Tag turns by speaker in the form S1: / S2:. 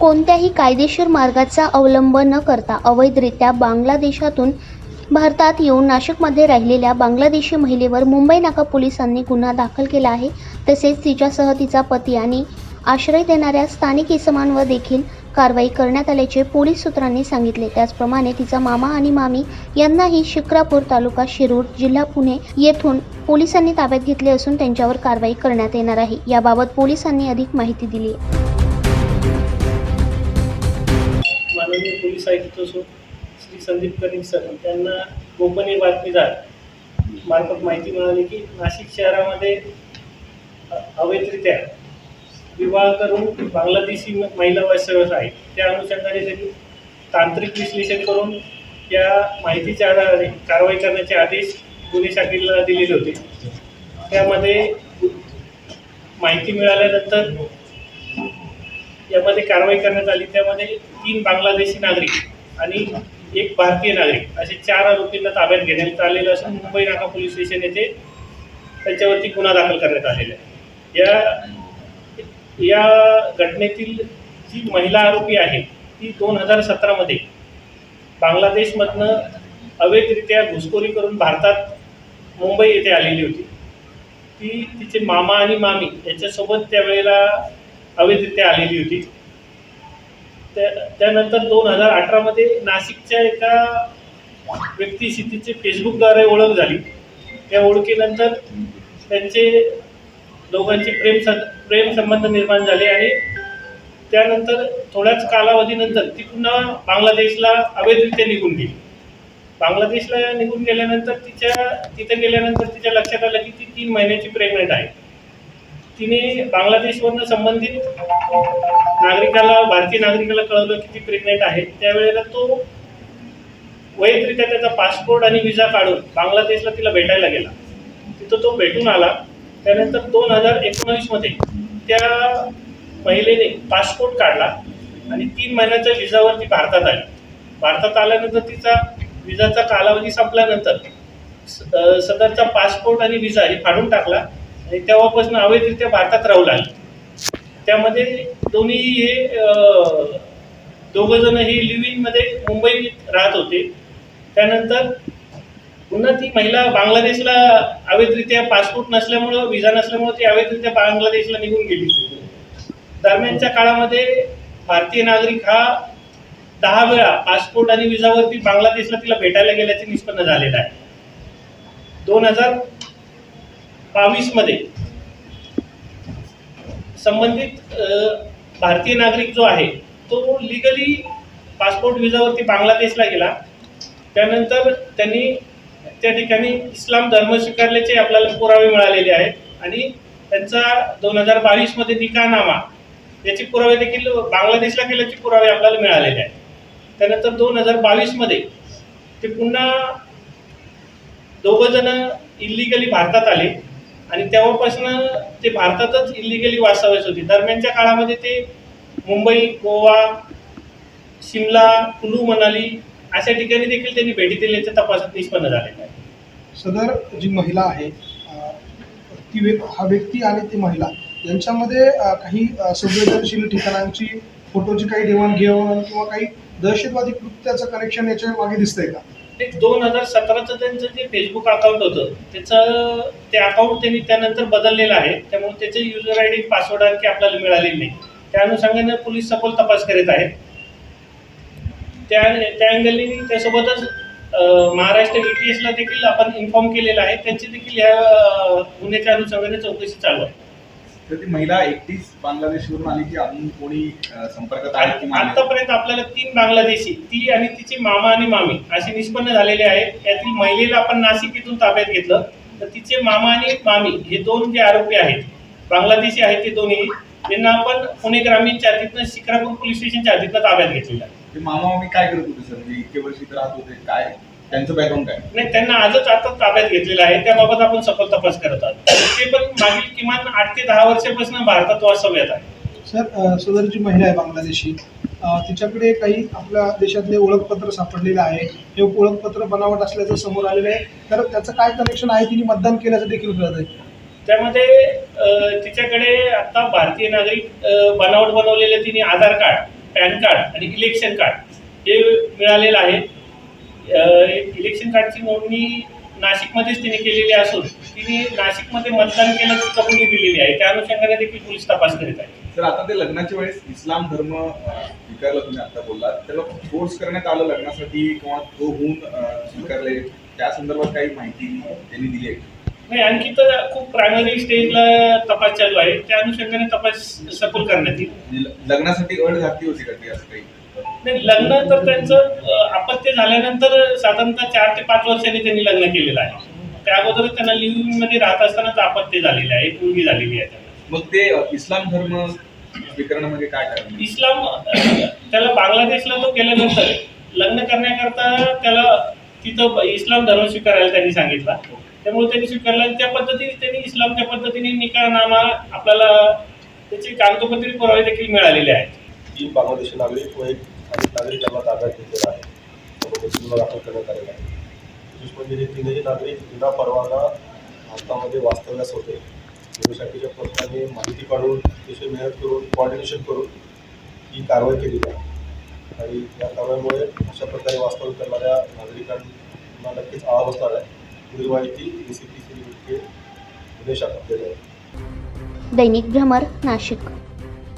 S1: कोणत्याही कायदेशीर मार्गाचा अवलंब न करता अवैधरित्या बांगलादेशातून भारतात येऊन नाशिकमध्ये राहिलेल्या बांगलादेशी महिलेवर मुंबई नाका पोलिसांनी गुन्हा दाखल केला आहे. तसेच तिच्यासह तिचा पती आणि आश्रय देणाऱ्या स्थानिक इसमांवर देखील कारवाई करण्यात आल्याचे पोलीस सूत्रांनी सांगितले. त्याचप्रमाणे तिचा मामा आणि मामी यांनाही शिक्रापूर तालुका शिरूर जिल्हा पुणे येथून पोलिसांनी ताब्यात घेतले असून त्यांच्यावर कारवाई करण्यात येणार आहे. याबाबत पोलिसांनी अधिक माहिती दिली
S2: माननीय पोलीस आयुक्त सो श्री संदीप कनिक सर त्यांना गोपनीय बातमीदार मार्फत माहिती मिळाली की नाशिक शहरामध्ये अवैधरित्या विवाह करून बांगलादेशी महिला वास्तव्यास आहेत. त्या अनुषंगाने त्यांनी तांत्रिक विश्लेषण करून या माहितीच्या आधारे कारवाई करण्याचे आदेश गुन्हे शाखेला दिलेले होते. त्यामध्ये माहिती मिळाल्यानंतर यामध्ये कारवाई करण्यात आली त्यामध्ये तीन बांगलादेशी नागरिक आणि एक भारतीय नागरिक असे चार आरोपींना ताब्यात घेण्यात आलेलं असून मुंबई नाका पोलीस स्टेशन येथे त्यांच्यावरती गुन्हा दाखल करण्यात आलेला आहे. या या घटनेतील जी महिला आरोपी आहे ती दोन हजार सतरामध्ये बांगलादेशमधनं अवैधरित्या घुसखोरी करून भारतात मुंबई येथे आलेली होती. ती तिचे मामा आणि मामी याच्यासोबत त्यावेळेला अवैधरित्या आलेली होती. त्या त्यानंतर दोन हजार अठरामध्ये नाशिकच्या एका व्यक्तीशी तिचे फेसबुकद्वारे ओळख झाली. त्या ओळखीनंतर त्यांचे दोघांचे प्रेम सं प्रेम संबंध निर्माण झाले आणि त्यानंतर थोड्याच कालावधीनंतर ती पुन्हा बांगलादेशला अवैधरित्या निघून गेली. बांगलादेशला निघून गेल्यानंतर तिच्या तिथे गेल्यानंतर तिच्या लक्षात आलं की ती तीन महिन्याची प्रेग्नंट आहे. तिने बांगलादेशमधनं संबंधित नागरिकाला भारतीय नागरिकाला कळवलं की ती प्रेग्नेंट आहे. त्यावेळेला तो वैयक्तिकरित्या त्याचा पासपोर्ट आणि विजा काढून बांगलादेशला तिला भेटायला गेला. तिथं तो भेटून आला. त्यानंतर दोन हजार एकोणावीसमध्ये त्या महिलेने पासपोर्ट काढला आणि तीन महिन्याच्या विजावर ती भारतात आली. भारतात आल्यानंतर तिचा विजाचा कालावधी संपल्यानंतर स- सदरचा पासपोर्ट आणि विजा हे फाडून टाकला. आणि तेव्हापासून अवैधरित्या भारतात राहू लागली. त्यामध्ये दोन्ही हे दोघ जण हे लिव्हिंगमध्ये मुंबईत राहत होते. त्यानंतर पुन्हा ती महिला बांगलादेशला अवैधरित्या पासपोर्ट नसल्यामुळं विजा नसल्यामुळं ती अवैधरित्या बांगलादेशला निघून गेली. दरम्यानच्या काळामध्ये भारतीय नागरिक हा दहा वेळा पासपोर्ट आणि विजावरती बांगलादेशला तिला भेटायला गेल्याचे निष्पन्न झालेलं आहे. दोन हजार बावीसमध्ये संबंधित भारतीय नागरिक जो आहे तो लिगली पासपोर्ट विजावरती बांगलादेशला गेला. त्यानंतर त्यांनी त्या ठिकाणी इस्लाम धर्म स्वीकारल्याचे आपल्याला पुरावे मिळालेले आहेत. आणि त्यांचा दोन हजार बावीसमध्ये निकाहनामा याचे पुरावे देखील बांगलादेशला केल्याचे पुरावे आपल्याला मिळालेले आहेत. त्यानंतर दोन हजार बावीसमध्ये ते पुन्हा दोघंजणं इलिगली भारतात आले. आणि तेव्हापासून ते भारतातच इलिगली वास्तव्यास होती. दरम्यानच्या काळामध्ये ते मुंबई गोवा शिमला कुलू मनाली अशा ठिकाणी देखील त्यांनी भेटी दिल्याच्या तपासात निष्पन्न झालेलं आहे
S3: सदर जी महिला आहे ती व्य हा व्यक्ती आणि ती महिला यांच्यामध्ये काही संवेदनशील ठिकाणांची फोटोची काही देवाणघेवाण किंवा काही दहशतवादी कृत्याचं कनेक्शन याच्या मागे दिसतंय का?
S2: ते दोन हजार सतराचं त्यांचं जे फेसबुक अकाउंट होतं त्याचं ते अकाउंट त्यांनी त्यानंतर बदललेलं आहे. त्यामुळे त्याचे युजर आय डी पासवर्ड आणखी आपल्याला मिळालेली नाही. त्या अनुषंगाने पोलीस सखोल तपास करीत आहेत त्या त्या अँगलनी त्यासोबतच महाराष्ट्र बी टी एसला देखील आपण इन्फॉर्म केलेलं आहे. त्यांची देखील या गुन्ह्याच्या अनुषंगाने चौकशी चालू आहे.
S4: तर ती महिला एकटीच बांगलादेशवरून आली की अजून कोणी अ, संपर्कात आहे की?
S2: आतापर्यंत आपल्याला तीन बांगलादेशी ती आणि तिचे मामा आणि मामी असे निष्पन्न झालेले आहेत यातील महिलेला आपण नाशिक इथून ताब्यात घेतलं. तर तिचे मामा आणि मामी हे दोन जे आरोपी आहेत बांगलादेशी आहेत ते दोन्ही त्यांना आपण पुणे ग्रामीणच्या हद्दीतनं शिक्रापूर पोलीस स्टेशनच्या हद्दीतनं ताब्यात घेतलेलं आहे.
S4: ते मामा मामी काय करत होते सर? म्हणजे इतके वर्ष इथं राहत होते काय? त्यांचं बॅकग्राऊंड काय?
S2: नाही त्यांना आजच आता ताब्यात घेतलेलं आहे. त्याबाबत आपण सखोल तपास करत आहोत. ते पण मागील किमान आठ ते दहा वर्षापासून भारतात वास्तव्यात आहे.
S3: सर सदर जी महिला आहे बांगलादेशी. तिच्याकडे काही आपल्या देशातले ओळखपत्र सापडलेले आहे. हे ओळखपत्र बनावट असल्याचं समोर आलेलं आहे. तर त्याचं काय कनेक्शन आहे? तिने मतदान केल्याचं देखील कळत आहे.
S2: त्यामध्ये तिच्याकडे आता भारतीय नागरिक बनावट बनवलेले तिने आधार कार्ड पॅन कार्ड आणि इलेक्शन कार्ड हे मिळालेलं आहे. इलेक्शन कार्डची नोंदणी नाशिकमध्येच तिने केलेली असून तिने नाशिकमध्ये मतदान केल्याची कबुली दिलेली आहे. त्या अनुषंगाने देखील पोलीस तपास करीत आहे
S4: तर आता ते लग्नाच्या वेळेस इस्लाम धर्म स्वीकारला तुम्ही आता बोललात. त्याला फोर्स करण्यात आलं लग्नासाठी किंवा तो होऊन स्वीकारले त्या संदर्भात काही माहिती त्यांनी दिली आहे
S2: नाही आणखी तर खूप प्रायमरी स्टेजला तपास चालू आहे. त्या अनुषंगाने तपास सखोल करण्यात येईल.
S4: लग्नासाठी अट घातली होती का ती असं काही?
S2: नाही लग्न तर त्यांचं अ, अपत्य झाल्यानंतर साधारणतः चार ते पाच वर्षांनी त्यांनी लग्न केलेलं आहे. त्या अगोदर त्यांना लिव्हिंगमध्ये राहत असतानाच अपत्य झालेलं आहे एक मुलगी झालेली आहे
S4: मग ते इस्लाम धर्म स्वीकारण्यामध्ये काय कारण?
S2: इस्लाम त्याला बांगलादेशला तो गेल्यानंतर लग्न करण्याकरता त्याला तिथं इस्लाम धर्म स्वीकारायला त्यांनी सांगितला. त्यामुळे त्यांनी स्वीकारला आणि त्या पद्धतीने त्यांनी इस्लामच्या पद्धतीने निकाहनामा आपल्याला त्याचे कागदोपत्री पुरावे देखील मिळालेले आहेत.
S5: तीन बांगलादेशी नागरिक व एक आणि नागरिकांना ताब्यात घेतलेला आहे. त्यामध्ये गुन्हा दाखल करण्यात आलेला आहे. विशेष म्हणजे हे तीनही नागरिक विना परवाना भारतामध्ये वास्तव्यास होते. पोलिसांच्या पथकाने माहिती काढून अतिशय मेहनत करून कॉर्डिनेशन करून ही कारवाई केलेली आहे. आणि या कारवाईमुळे अशा प्रकारे वास्तव्य करणाऱ्या नागरिकांना नक्कीच आळा बसणार आहे. पुढील माहिती डी सी पी सी गुटके गुन्हे
S1: दैनिक भ्रमर नाशिक.